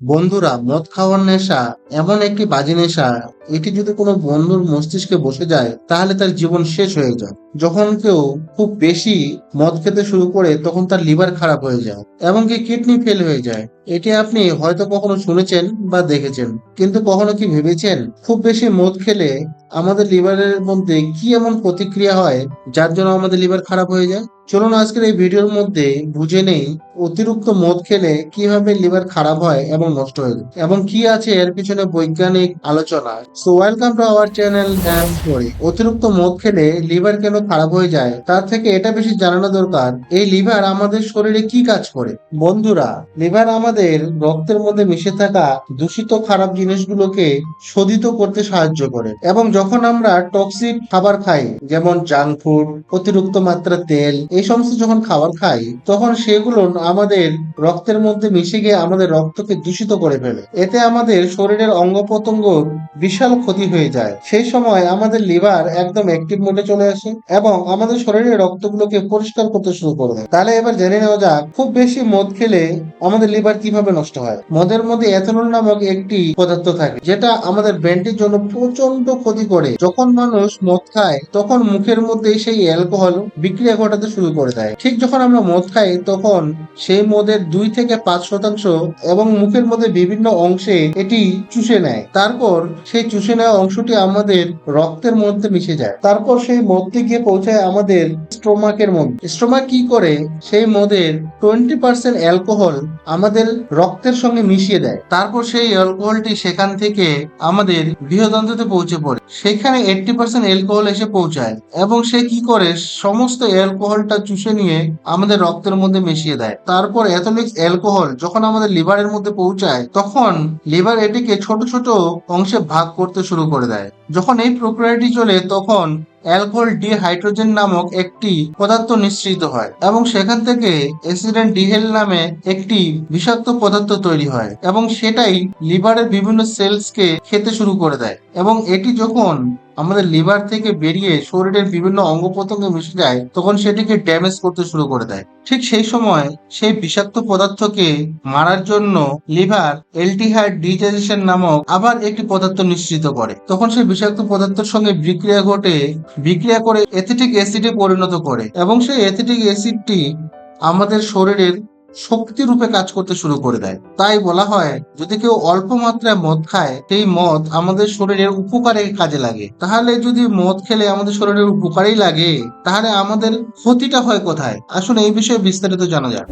বন্ধুরা, মদ খাওয়ার নেশা এমন একটি বাজে নেশা। এটি যদি কোনো বন্ধুর মস্তিষ্কে বসে যায়, তাহলে তার জীবন শেষ হয়ে যায়। যখন কেউ খুব বেশি মদ খেতে শুরু করে, তখন তার লিভার খারাপ হয়ে যায় এমনকি কিডনি ফেল হয়ে যায়। এটি আপনি হয়তো কখনো শুনেছেন বা দেখেছেন, কিন্তু কখনো কি ভেবেছেন? খুব বেশি মদ খেলে আমাদের লিভারের মধ্যে কি এমন প্রতিক্রিয়া হয়, যার জন্য আমাদের লিভার খারাপ হয়ে যায়? চলুন আজকের এই ভিডিওর মধ্যে বুঝে নেই অতিরিক্ত মদ খেলে কীভাবে লিভার খারাপ হয় এবং নষ্ট হয়ে যায়, এবং কি আছে এর পিছনে বৈজ্ঞানিক আলোচনা। So welcome to our channel story অতিরিক্ত মদ খেলে লিভার কেন খারাপ হয়ে যায়, তার থেকে এটা বেশি জানানো দরকার, এই লিভার আমাদের শরীরে কি কাজ করে? বন্ধুরা, লিভার আমাদের রক্তের মধ্যে মিশে থাকা দূষিত খারাপ জিনিসগুলোকে শোধিত করতে সাহায্য করে, এবং যখন আমরা টক্সিক খাবার খাই, যেমন জাঙ্ক ফুড অতিরিক্ত মাত্রা তেল এই সমস্ত যখন খাবার খাই, তখন সেগুলো আমাদের রক্তের মধ্যে মিশে গিয়ে আমাদের রক্তকে দূষিত করে ফেলে। এতে আমাদের শরীরের অঙ্গ প্রত্যঙ্গ বিশাল ক্ষতি হয়ে যায়। সেই সময় আমাদের লিভার একদম অ্যাক্টিভ মোডে চলে আসে এবং আমাদের শরীরের রক্তগুলোকে পরিষ্কার করতে শুরু করে দেয়। তাহলে এবার জেনে নেওয়া যাক, খুব বেশি মদ খেলে আমাদের লিভার কীভাবে নষ্ট হয়? মদের মধ্যে এথনল নামক একটি পদার্থ থাকে, যেটা আমাদের ব্রেনটির জন্য প্রচণ্ড ক্ষতি করে। যখন মানুষ মদ খায়, তখন মুখের মধ্যে সেই অ্যালকোহল বিক্রিয়া ঘটাতে শুরু করে দেয়। ঠিক যখন আমরা মদ খাই, তখন সেই মদের দুই থেকে পাঁচ শতাংশ এবং মুখের মধ্যে বিভিন্ন অংশে এটি চুষে নেয়। তারপর সেই চুষে নেওয়া অংশটি আমাদের রক্তের মধ্যে মিশে যায়। তারপর সেই মদটি গিয়ে পৌঁছায় আমাদের স্টোমাকের মধ্যে। স্টোমাক কি করে? সেই মদের টোয়েন্টি পার্সেন্ট অ্যালকোহল আমাদের রক্তের সঙ্গে মিশিয়ে দেয়। তারপর সেই অ্যালকোহলটি সেখান থেকে আমাদের বৃহদন্ত্রতে পৌঁছে পড়ে। সেখানে এইটটি পার্সেন্ট অ্যালকোহল এসে পৌঁছায় এবং সে কি করে? সমস্ত অ্যালকোহলটা চুষে নিয়ে আমাদের রক্তের মধ্যে মিশিয়ে দেয়। তারপর অ্যাথলিক্স অ্যালকোহল যখন আমাদের লিভারের মধ্যে পৌঁছায়, তখন লিভার এটিকে ছোট ছোট অংশে ভাগ করতে শুরু করে দেয়। যখন এই প্রক্রিয়াটি চলে, তখন অ্যালকোহল ডিহাইড্রোজেন নামক একটি পদার্থ নিঃসৃত হয় এবং সেখান থেকে অ্যাসিডেন্ট ডিহেল নামে একটি বিষাক্ত পদার্থ তৈরি হয় এবং সেটাই লিভারের বিভিন্ন সেলসকে খেতে শুরু করে দেয় এবং এটি যখন আমাদের লিভার থেকে বেরিয়ে শরীরের বিভিন্ন অঙ্গ প্রত্যঙ্গে মিশে যায়, তখন সেটিকে ড্যামেজ করতে শুরু করে দেয়। ঠিক সেই সময় সেই বিষাক্ত পদার্থকে মারার জন্য লিভার এলটিহাইড ডিজেশন নামক আবার একটি পদার্থ নিঃসৃত করে। তখন সেই বিষাক্ত পদার্থের সঙ্গে বিক্রিয়া ঘটে, বিক্রিয়া করে এথেটিক অ্যাসিডে পরিণত করে এবং সেই এথেটিক অ্যাসিডটি আমাদের শরীরের শক্তি রূপে কাজ করতে শুরু করে দেয়। তাই বলা হয়, যদি কেউ অল্প মাত্রায় মদ খায়, সেই মদ আমাদের শরীরের উপকারে কাজে লাগে। তাহলে যদি মদ খেলে আমাদের শরীরের উপকারেই লাগে, তাহলে আমাদের ক্ষতিটা হয় কোথায়? আসলে এই বিষয়ে বিস্তারিত জানা যাক।